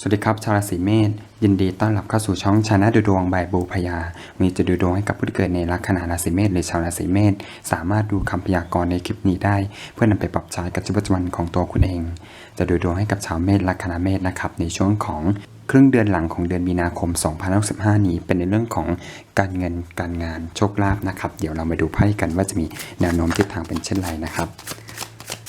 สวัสดีครับชาวราศีเมษยินดีต้อนรับเข้าสู่ช่องชาแนลดูดวงบายบูพยาวันนี้จะดูดวงให้กับผู้ที่เกิดในลัคนาราศีเมษหรือชาวราศีเมษสามารถดูคำพยากรณ์ในคลิปนี้ได้ เพื่อนำไปปรับใช้กับชีวิตประจำวันของตัวคุณเอง จะดูดวงให้กับชาวเมษลัคนาเมษนะครับในช่วงของครึ่งเดือนหลังของเดือนมีนาคม 2065 นี้เป็นในเรื่องของการเงินการงานโชคลาภนะครับ เดี๋ยวเรามาดูไพ่กันว่าจะมีแนวโน้มทิศทางเป็นเช่นไรนะครับ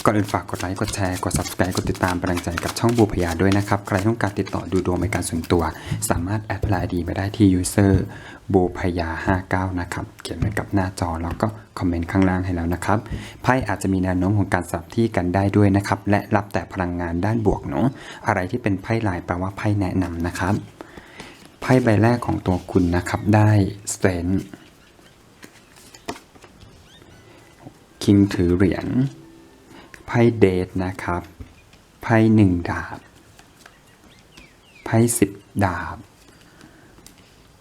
ก่อนอื่นฝากกดไลค์กดแชร์กด subscribe กดติดตามเป็นกำลังใจกับช่องบูพยาด้วยนะครับ ใครต้องการติดต่อดูดวงเป็นการส่วนตัว สามารถแอดไลน์ดีมาได้ที่ user บูพยา59 นะครับ เขียนไว้กับหน้าจอแล้วก็คอมเมนต์ข้างล่างให้แล้วนะครับไพ่อาจจะมีแนวโน้มของการสลับที่กันได้ด้วยนะครับ และรับแต่พลังงานด้านบวกเนาะอะไรที่เป็นไพ่ลายแปลว่าไพ่แนะนำนะครับไพ่ใบแรกของตัวคุณนะครับได้สเตนคิงถือเหรียญ ไพ่เดทนะครับ ไพ่หนึ่งดาบ ไพ่สิบดาบ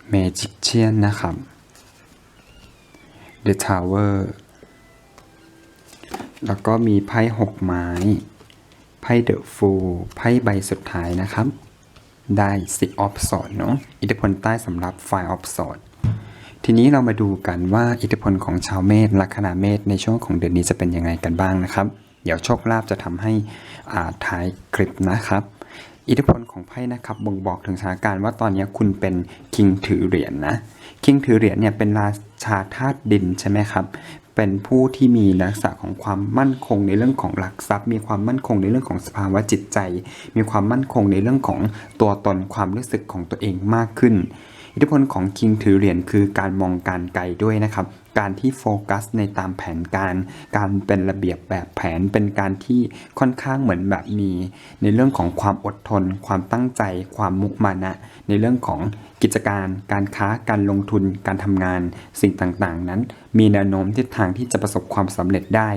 เมจิกเชียนนะครับ The Tower แล้วก็มีไพ่หกไม้ ไพ่เดอะฟูลไพ่ใบสุดท้ายนะครับ ได้สิออฟสอดเนาะ อิทธิพลใต้สำหรับไฟออฟสอดทีนี้เรามาดูกันว่าอิทธิพลของชาวเมษลัคนาเมษในช่วงของเดือนนี้จะเป็นยังไงกันบ้างนะครับ เดี๋ยวโชคลาภจะทำให้อ่าท้ายคลิปนะครับ อิทธิพลของไพ่นะครับบ่งบอกถึงสถานการณ์ว่าตอนนี้คุณเป็นคิงถือเหรียญนะคิงถือเหรียญเนี่ยเป็นราชาธาตุดินใช่ไหมครับเป็นผู้ที่มีลักษณะของความมั่นคงในเรื่องของหลักทรัพย์ มีความมั่นคงในเรื่องของสภาวะจิตใจ มีความมั่นคงในเรื่องของตัวตนความรู้สึกของตัวเองมากขึ้น อิทธิพลของคิงถือเหรียญคือการมองการไกลด้วยนะครับ การที่โฟกัสในตามแผนการ การเป็นระเบียบแบบแผนเป็นการที่ค่อนข้างเหมือนแบบมี ในเรื่องของความอดทน ความตั้งใจ ความมุมานะ ในเรื่องของกิจการ การค้า การลงทุน การทำงาน สิ่งต่างๆ นั้น มีแนวโน้มทิศทางที่จะประสบความสำเร็จได้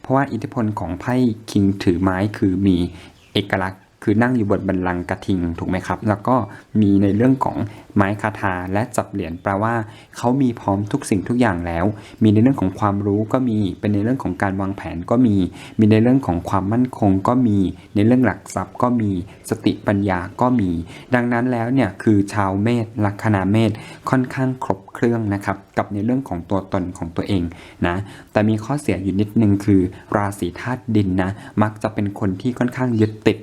เพราะว่าอิทธิพลของไพ่คิงถือไม้คือมีเอกลักษณ์ คือนั่งอยู่บนบันลังกระทิงถูกไหมครับ แล้วก็มีในเรื่องของไม้คาถาและจับเหรียญแปลว่าเขามีพร้อมทุกสิ่งทุกอย่างแล้ว มีในเรื่องของความรู้ก็มี เป็นในเรื่องของการวางแผนก็มี มีในเรื่องของความมั่นคงก็มี ในเรื่องหลักทรัพย์ก็มี สติปัญญาก็มี ดังนั้นแล้วเนี่ยคือชาวเมษลัคนาเมษค่อนข้างครบเครื่องนะครับ กับในเรื่องของตัวตนของตัวเองนะ แต่มีข้อเสียอยู่นิดนึงคือ ราศีธาตุดินนะ มักจะเป็นคนที่ค่อนข้างยึดติด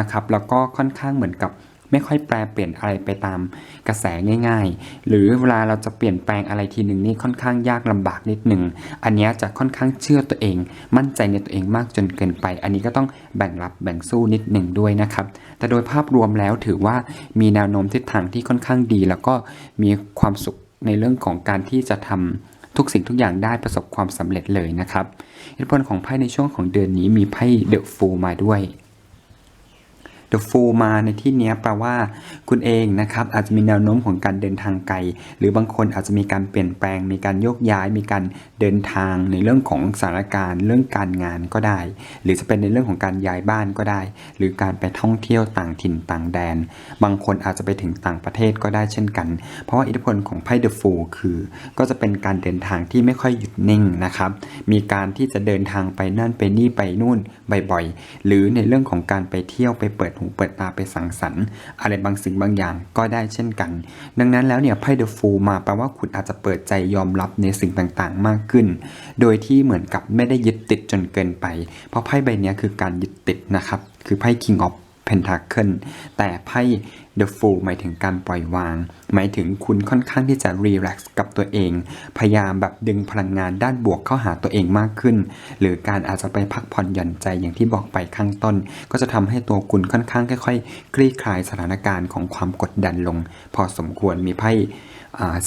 นะครับ แล้วก็ค่อนข้างเหมือนกับไม่ค่อยแปลเปลี่ยนอะไรไปตามกระแสง่าย ๆ หรือเวลาเราจะเปลี่ยนแปลงอะไรทีหนึ่งนี่ค่อนข้างยากลำบากนิดหนึ่ง อันนี้จะค่อนข้างเชื่อตัวเอง มั่นใจในตัวเองมากจนเกินไป อันนี้ก็ต้องแบ่งรับแบ่งสู้นิดหนึ่งด้วยนะครับ แต่โดยภาพรวมแล้วถือว่ามีแนวโน้มทิศทางที่ค่อนข้างดี แล้วก็มีความสุขในเรื่องของการที่จะทำทุกสิ่งทุกอย่างได้ประสบความสำเร็จเลยนะครับอิทธิพลของไพ่ในช่วงของเดือนนี้มีไพ่เดอะฟูมาด้วย The Fool มาในที่นี้แปลว่าคุณเองนะครับอาจจะมีแนวโน้มของการเดินทางไกล หรือบางคนอาจจะมีการเปลี่ยนแปลง มีการโยกย้าย มีการเดินทางในเรื่องของสถานการณ์ เรื่องการงานก็ได้ หรือจะเป็นในเรื่องของการย้ายบ้านก็ได้ หรือการไปท่องเที่ยวต่างถิ่นต่างแดน บางคนอาจจะไปถึงต่างประเทศก็ได้เช่นกัน เพราะว่าอิทธิพลของไพ่ The Fool คือ ก็จะเป็นการเดินทางที่ไม่ค่อยหยุดนิ่งนะครับ มีการที่จะเดินทางไปนั่นไปนี่ไปนู่นบ่อยๆ หรือในเรื่องของการไปเที่ยวไปเปิดหูเปิดตาไปสังสรรค์อะไรบางสิ่งบางอย่างก็ได้เช่นกัน ดังนั้นแล้วเนี่ยไพ่เดอะฟูลมาแปลว่าคุณอาจจะเปิดใจยอมรับในสิ่งต่างๆ มากขึ้น โดยที่เหมือนกับไม่ได้ยึดติดจนเกินไป เพราะไพ่ใบนี้คือการยึดติดนะครับ คือไพ่ King of Pentacle แต่ไพ่ The Fool หมายถึงการปล่อยวาง หมายถึงคุณค่อนข้างที่จะรีแลกซ์กับตัวเอง พยายามแบบดึงพลังงานด้านบวกเข้าหาตัวเองมากขึ้น หรือการอาจจะไปพักผ่อนหย่อนใจอย่างที่บอกไปข้างต้น ก็จะทำให้ตัวคุณค่อนข้างค่อยๆ คลี่คลายสถานการณ์ของความกดดันลง พอสมควรมีไพ่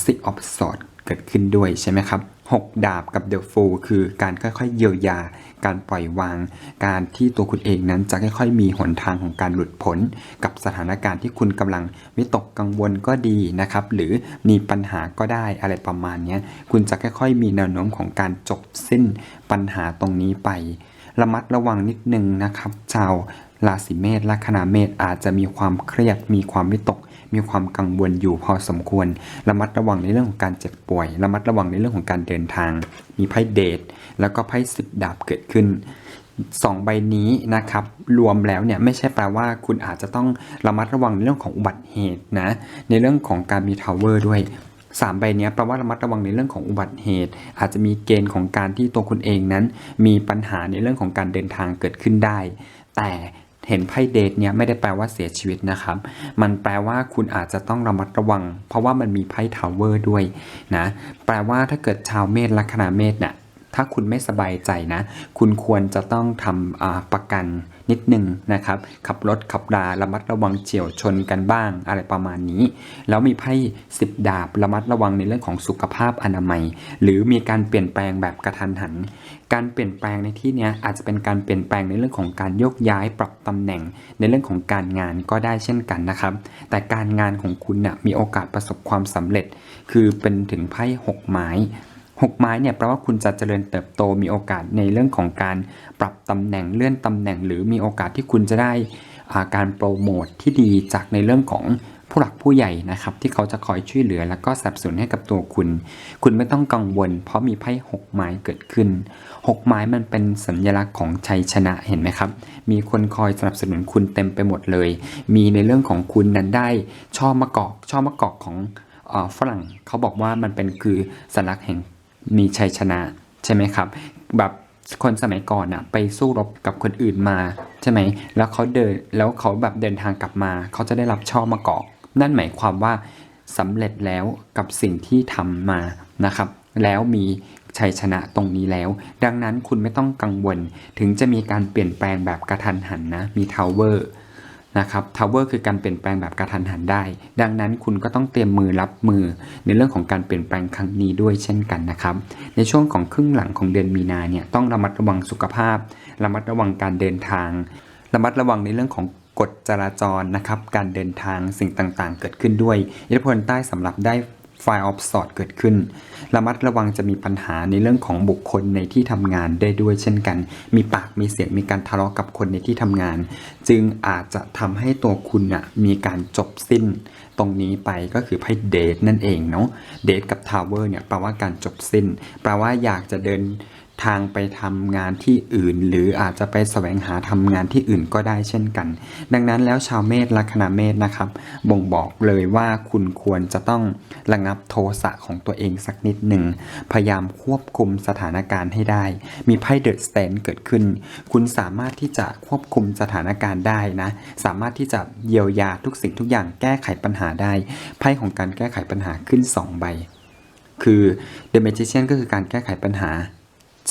Six of Swords เกิดขึ้นด้วยใช่ไหมครับ 6 ดาบกับ The Fool คือการค่อยๆเยียวยา การปล่อยวาง การที่ตัวคุณเองนั้นจะค่อยๆมีหนทางของการหลุดพ้นกับสถานการณ์ที่คุณกำลังวิตกกังวลก็ดีนะครับ หรือมีปัญหาก็ได้อะไรประมาณนี้คุณจะค่อยๆ มีแนวโน้มของการจบสิ้นปัญหาตรงนี้ไประมัดระวังนิดนึงนะครับ ชาวราศีเมษลัคนาเมษอาจจะมีความเครียดมีความวิตก มีความกังวลอยู่พอสมควร ระมัดระวังในเรื่องของการเจ็บป่วย ระมัดระวังในเรื่องของการเดินทาง มีไพ่เดท แล้วก็ไพ่สิบดาบเกิดขึ้นสองใบนี้นะครับรวมแล้วเนี่ยไม่ใช่แปลว่าคุณอาจจะต้องระมัดระวังในเรื่องของอุบัติเหตุนะในเรื่องของการมีทาวเวอร์ด้วยสามใบนี้แปลว่าระมัดระวังในเรื่องของอุบัติเหตุ อาจจะมีเกณฑ์ของการที่ตัวคุณเองนั้น มีปัญหาในเรื่องของการเดินทางเกิดขึ้นได้ แต่ เห็นไพ่เดทเนี่ยไม่ได้แปลว่าเสียชีวิตนะครับ มันแปลว่าคุณอาจจะต้องระมัดระวัง เพราะว่ามันมีไพ่ทาวเวอร์ด้วยนะ แปลว่าถ้าเกิดชาวเมษลัคนาเมษเนี่ยถ้าคุณไม่สบายใจนะ คุณควรจะต้องทำประกันนิดนึงนะครับ ขับรถขับราระมัดระวังเฉียวชนกันบ้างอะไรประมาณนี้ แล้วมีไพ่สิบดาบระมัดระวังในเรื่องของสุขภาพอนามัย หรือมีการเปลี่ยนแปลงแบบกระทันหัน การเปลี่ยนแปลงในที่นี้อาจจะเป็นการเปลี่ยนแปลงในเรื่องของการโยกย้ายปรับตำแหน่ง ในเรื่องของการงานก็ได้เช่นกันนะครับ แต่การงานของคุณนะ่ะมีโอกาสประสบความสำเร็จ คือเป็นถึงไพ่หกไม้หกไม้เนี่ยแปลว่าคุณจะเจริญเติบโตมีโอกาสในเรื่องของการปรับตำแหน่งเลื่อนตำแหน่ง หรือมีโอกาสที่คุณจะได้การโปรโมทที่ดีจากในเรื่องของ ผู้หลักผู้ใหญ่นะครับ ที่เขาจะคอยช่วยเหลือ แล้วก็สนับสนุนให้กับตัวคุณ คุณไม่ต้องกังวล เพราะมีไพ่หกไม้เกิดขึ้นหกไม้มันเป็นสัญลักษณ์ของชัยชนะเห็นไหมครับ มีคนคอยสนับสนุนคุณเต็มไปหมดเลย มีในเรื่องของคุณนั้นได้ช่อมะกอกช่อมะกอกของฝรั่งเขาบอกว่ามันเป็นคือสัญลักษณ์แห่งมีชัยชนะใช่ไหมครับ แบบคนสมัยก่อนอะไปสู้รบกับคนอื่นมา ใช่ไหมแล้วเขาเดินแล้วเขาแบบเดินทางกลับมา เขาจะได้รับช่อมากอก นั่นหมายความว่าสำเร็จแล้วกับสิ่งที่ทำมานะครับ แล้วมีชัยชนะตรงนี้แล้ว ดังนั้นคุณไม่ต้องกังวล ถึงจะมีการเปลี่ยนแปลงแบบกระทันหันนะ มีทาวเวอร์นะครับทาวเวอร์คือการเปลี่ยนแปลงแบบกระทันหันได้ ดังนั้นคุณก็ต้องเตรียมมือรับมือในเรื่องของการเปลี่ยนแปลงครั้งนี้ด้วยเช่นกันนะครับ ในช่วงของครึ่งหลังของเดือนมีนาเนี่ยต้องระมัดระวังสุขภาพ ระมัดระวังการเดินทาง ระมัดระวังในเรื่องของ กฎจราจรนะครับ การเดินทางสิ่งต่างๆ เกิดขึ้นด้วยอิทธิพลใต้สำหรับได้ไฟออฟสอดเกิดขึ้น ระมัดระวังจะมีปัญหาในเรื่องของบุคคลในที่ทำงานได้ด้วยเช่นกัน มีปากมีเสียงมีการทะเลาะกับคนในที่ทำงาน จึงอาจจะทำให้ตัวคุณน่ะมีการจบสิ้น ตรงนี้ไปก็คือไพ่เดทนั่นเองเนาะเดทกับทาวเวอร์เนี่ยแปลว่าการจบสิ้น แปลว่าอยากจะเดิน ทางไปทำงานที่อื่น หรืออาจจะไปแสวงหาทำงานที่อื่นก็ได้เช่นกัน ดังนั้นแล้วชาวเมษลัคนาเมษนะครับ บ่งบอกเลยว่าคุณควรจะต้องระงับโทสะของตัวเองสักนิดหนึ่ง พยายามควบคุมสถานการณ์ให้ได้ มีไพ่เดอะสแตนเกิดขึ้น คุณสามารถที่จะควบคุมสถานการณ์ได้นะ สามารถที่จะเยียวยาทุกสิ่งทุกอย่างแก้ไขปัญหาได้ ไพ่ของการแก้ไขปัญหาขึ้น 2 ใบ คือ The Magician ก็คือการแก้ไขปัญหา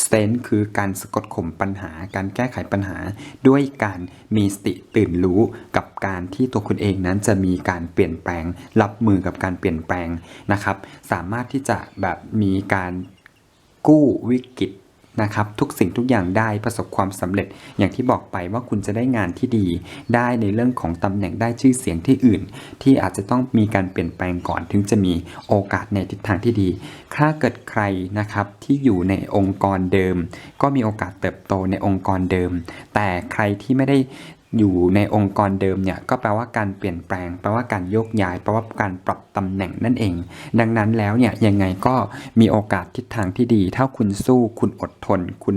สเตนคือการสะกดข่มปัญหา การแก้ไขปัญหา ด้วยการมีสติตื่นรู้กับการที่ตัวคุณเองนั้นจะมีการเปลี่ยนแปลง รับมือกับการเปลี่ยนแปลงนะครับ สามารถที่จะแบบมีการกู้วิกฤต นะครับทุกสิ่งทุกอย่างได้ประสบความสำเร็จอย่างที่บอกไปว่าคุณจะได้งานที่ดี ได้ในเรื่องของตำแหน่งได้ชื่อเสียงที่อื่น ที่อาจจะต้องมีการเปลี่ยนแปลงก่อนถึงจะมีโอกาสในทิศทางที่ดีถ้าเกิดใครนะครับที่อยู่ในองค์กรเดิม ก็มีโอกาสเติบโตในองค์กรเดิม แต่ใครที่ไม่ได้ อยู่ในองค์กรเดิมเนี่ยก็แปลว่าการเปลี่ยนแปลง แปลว่าการโยกย้ายแปลว่าการปรับตำแหน่งนั่นเอง ดังนั้นแล้วเนี่ยยังไงก็มีโอกาสทิศทางที่ดี ถ้าคุณสู้คุณอดทน คุณ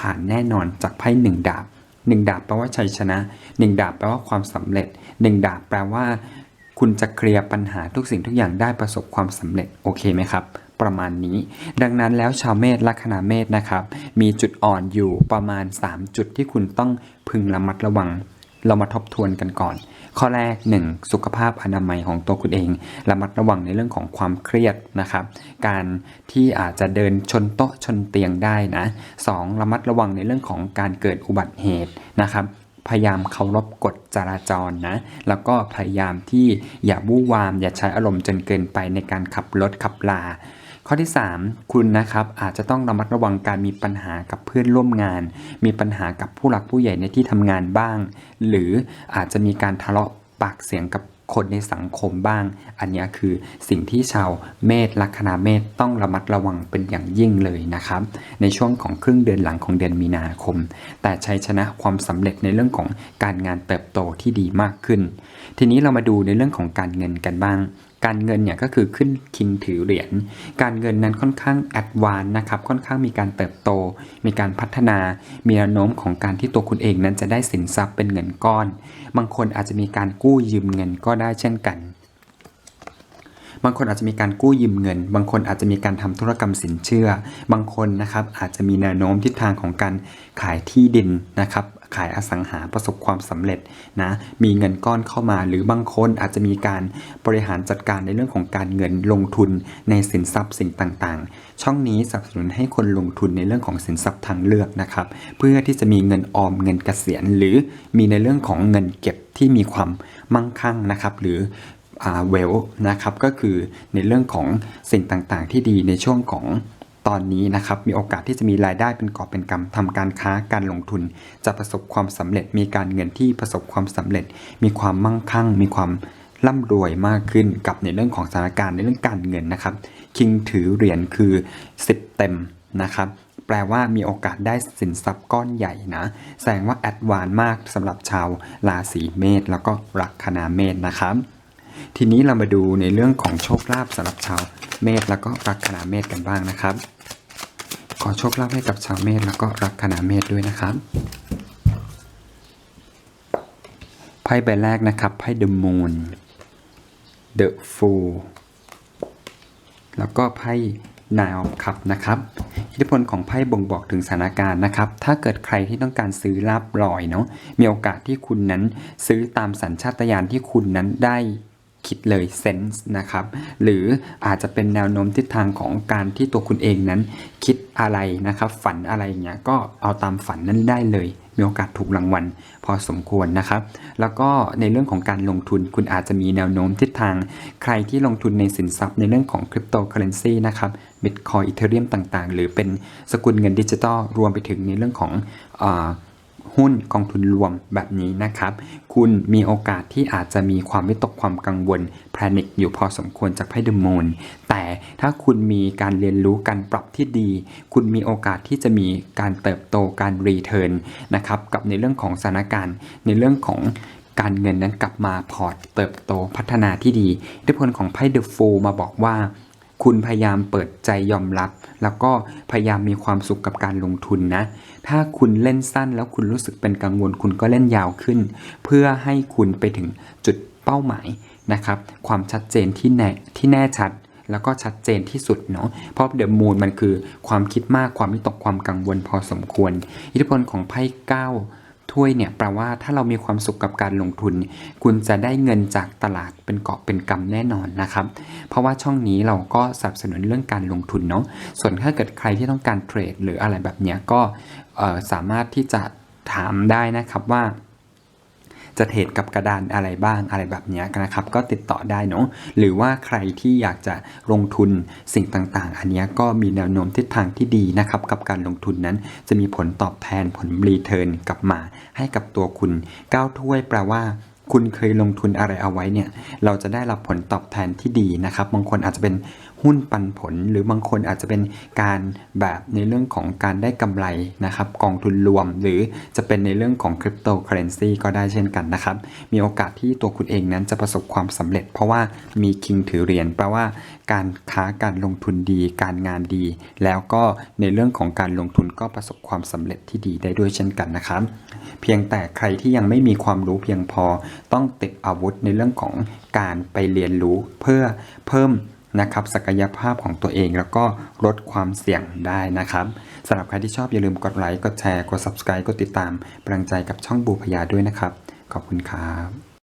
ผ่านแน่นอนจากไพ่หนึ่งดาบหนึ่งดาบแปลว่าชัยชนะหนึ่งดาบแปลว่าความสำเร็จหนึ่งดาบแปลว่า คุณจะเคลียร์ปัญหาทุกสิ่งทุกอย่างได้ประสบความสำเร็จโอเคไหมครับประมาณนี้ ดังนั้นแล้วชาวเมษลัคนาเมษนะครับ มีจุดอ่อนอยู่ประมาณ 3 จุดที่คุณต้องพึงระมัดระวัง เรามาทบทวนกันก่อน ข้อแรก 1. สุขภาพอนามัยของตัวคุณเองระมัดระวังในเรื่องของความเครียดนะครับ การที่อาจจะเดินชนโต๊ะชนเตียงได้นะ 2. ระมัดระวังในเรื่องของการเกิดอุบัติเหตุนะครับพยายามเคารพกฎจราจรนะ แล้วก็พยายามที่อย่าวู่วาม อย่าใช้อารมณ์จนเกินไปในการขับรถขับลา ข้อที่ 3 คุณนะครับอาจจะต้องระมัดระวังการมีปัญหากับเพื่อนร่วมงาน มีปัญหากับผู้หลักผู้ใหญ่ในที่ทำงานบ้าง หรืออาจจะมีการทะเลาะปากเสียงกับคนในสังคมบ้าง อันนี้คือสิ่งที่ชาวเมษลัคนาเมษต้องระมัดระวังเป็นอย่างยิ่งเลยนะครับ ในช่วงของครึ่งเดือนหลังของเดือนมีนาคม แต่ชัยชนะความสำเร็จในเรื่องของการงานเติบโตที่ดีมากขึ้น ทีนี้เรามาดูในเรื่องของการเงินกันบ้าง การเงินเนี่ยก็คือขึ้นคิงถือเหรียญ การเงินนั้นค่อนข้างแอดวานนะครับ ค่อนข้างมีการเติบโต มีการพัฒนา มีแนวโน้มของการที่ตัวคุณเองนั้นจะได้สินทรัพย์เป็นเงินก้อน บางคนอาจจะมีการกู้ยืมเงินก็ได้เช่นกัน บางคนอาจจะมีการกู้ยืมเงิน บางคนอาจจะมีการทำธุรกรรมสินเชื่อ บางคนนะครับอาจจะมีแนวโน้มทิศทางของการขายที่ดินนะครับ ขายอสังหาประสบความสำเร็จนะมีเงินก้อนเข้ามาหรือบางคนอาจจะมีการบริหารจัดการในเรื่องของการเงินลงทุนในสินทรัพย์สิ่งต่างๆ ช่องนี้สนับสนุนให้คนลงทุนในเรื่องของสินทรัพย์ทางเลือกนะครับเพื่อที่จะมีเงินออมเงินเกษียณ หรือมีในเรื่องของเงินเก็บที่มีความมั่งคั่งนะครับหรือเวลนะครับก็คือในเรื่องของสิ่งต่างๆ ที่ดีในช่วงของ ตอนนี้นะครับมีโอกาสที่จะมีรายได้เป็นกอบเป็นกำทำการค้าการลงทุน จะประสบความสำเร็จมีการเงินที่ประสบความสำเร็จ มีความมั่งคั่ง มีความร่ำรวยมากขึ้นกับในเรื่องของสถานการณ์ในเรื่องการเงินนะครับ คิงถือเหรียญคือ 10 เต็มนะครับแปลว่ามีโอกาสได้สินทรัพย์ก้อนใหญ่นะ แสดงว่าแอดวานมากสำหรับชาวราศีเมษแล้วก็ลัคนาเมษนะครับ ทีนี้เรามาดูในเรื่องของโชคลาภสำหรับชาวเมษแล้วก็ลัคนาเมษกันบ้างนะครับ ขอโชคลาภให้กับชาวเมษแล้วก็ลัคนาเมษด้วยนะครับไพ่ใบแรกนะครับไพ่ The Moon The Fool แล้วก็ไพ่ Nine of Cups นะครับอิทธิพลของไพ่บ่งบอกถึงสถานการณ์นะครับ ถ้าเกิดใครที่ต้องการซื้อลาบลอยเนาะมีโอกาสที่คุณนั้นซื้อตามสัญชาตญาณที่คุณนั้นได้ คิดเลยเซนส์นะครับหรืออาจจะเป็นแนวโน้มทิศทางของการที่ตัวคุณเองนั้น คิดอะไรนะครับ ฝันอะไรอย่างเงี้ยก็เอาตามฝันนั้นได้เลย มีโอกาสถูกรางวัลพอสมควรนะครับ แล้วก็ในเรื่องของการลงทุนคุณอาจจะมีแนวโน้มทิศทาง ใครที่ลงทุนในสินทรัพย์ในเรื่องของคริปโตเคอเรนซีนะครับบิตคอยอีเทเรียมต่างๆ หรือเป็นสกุลเงินดิจิตอลรวมไปถึงในเรื่องของ หุ้นกองทุนรวมแบบนี้นะครับ คุณมีโอกาสที่อาจจะมีความวิตกความกังวลแพนิคอยู่พอสมควรจากไพ่เดอะมูนแต่ถ้าคุณมีการเรียนรู้การปรับที่ดี คุณมีโอกาสที่จะมีการเติบโตการรีเทิร์นนะครับกับในเรื่องของสถานการณ์ ในเรื่องของการเงินนั้นกลับมาพอร์ตเติบโตพัฒนาที่ดีอิทธิพลของไพ่เดอะฟูมาบอกว่า คุณพยายามเปิดใจยอมรับ แล้วก็พยายามมีความสุขกับการลงทุนนะ ถ้าคุณเล่นสั้นแล้วคุณรู้สึกเป็นกังวล คุณก็เล่นยาวขึ้น เพื่อให้คุณไปถึงจุดเป้าหมายนะครับ ความชัดเจนที่แน่ที่แน่ชัดแล้วก็ชัดเจนที่สุดเนาะ เพราะเดอะมูนมันคือความคิดมากความวิตกความกังวลพอสมควร อิทธิพลของไพ่เก้า ถ้วยเนี่ยแปลว่าถ้าเรามีความสุขกับการลงทุน คุณจะได้เงินจากตลาดเป็นเกาะเป็นกำแน่นอนนะครับ เพราะว่าช่องนี้เราก็สนับสนุนเรื่องการลงทุนเนาะส่วนถ้าเกิดใครที่ต้องการเทรดหรืออะไรแบบเนี้ยก็สามารถที่จะถามได้นะครับว่า จะเทรดกับกระดานอะไรบ้างอะไรแบบนี้นะครับ ก็ติดต่อได้เนาะหรือว่าใครที่อยากจะลงทุนสิ่งต่างๆ อันนี้ก็มีแนวโน้มทิศทางที่ดีนะครับ กับการลงทุนนั้น จะมีผลตอบแทนผลรีเทิร์นกลับมา ให้กับตัวคุณก้าวถ้วยแปลว่าคุณเคยลงทุนอะไรเอาไว้เนี่ย เราจะได้รับผลตอบแทนที่ดีนะครับ บางคนอาจจะเป็น หุ้นปันผล หรือบางคนอาจจะเป็นการแบบในเรื่องของการได้กำไรนะครับกองทุนรวม หรือจะเป็นในเรื่องของคริปโตเคอเรนซีก็ได้เช่นกันนะครับ มีโอกาสที่ตัวคุณเองนั้นจะประสบความสำเร็จ เพราะว่ามีคิงถือเหรียญแปลว่าการค้าการลงทุนดี การงานดี แล้วก็ในเรื่องของการลงทุนก็ประสบความสำเร็จที่ดีได้ด้วยเช่นกันนะครับ เพียงแต่ใครที่ยังไม่มีความรู้เพียงพอต้องติดอาวุธในเรื่องของการไปเรียนรู้เพื่อเพิ่ม นะครับศักยภาพของตัวเองแล้วก็ลดความเสี่ยงได้นะครับสำหรับใครที่ชอบอย่าลืมกดไลค์กดแชร์กด subscribe กดติดตามเป็นกำลังใจกับช่องบูพยาด้วยนะครับ ขอบคุณครับ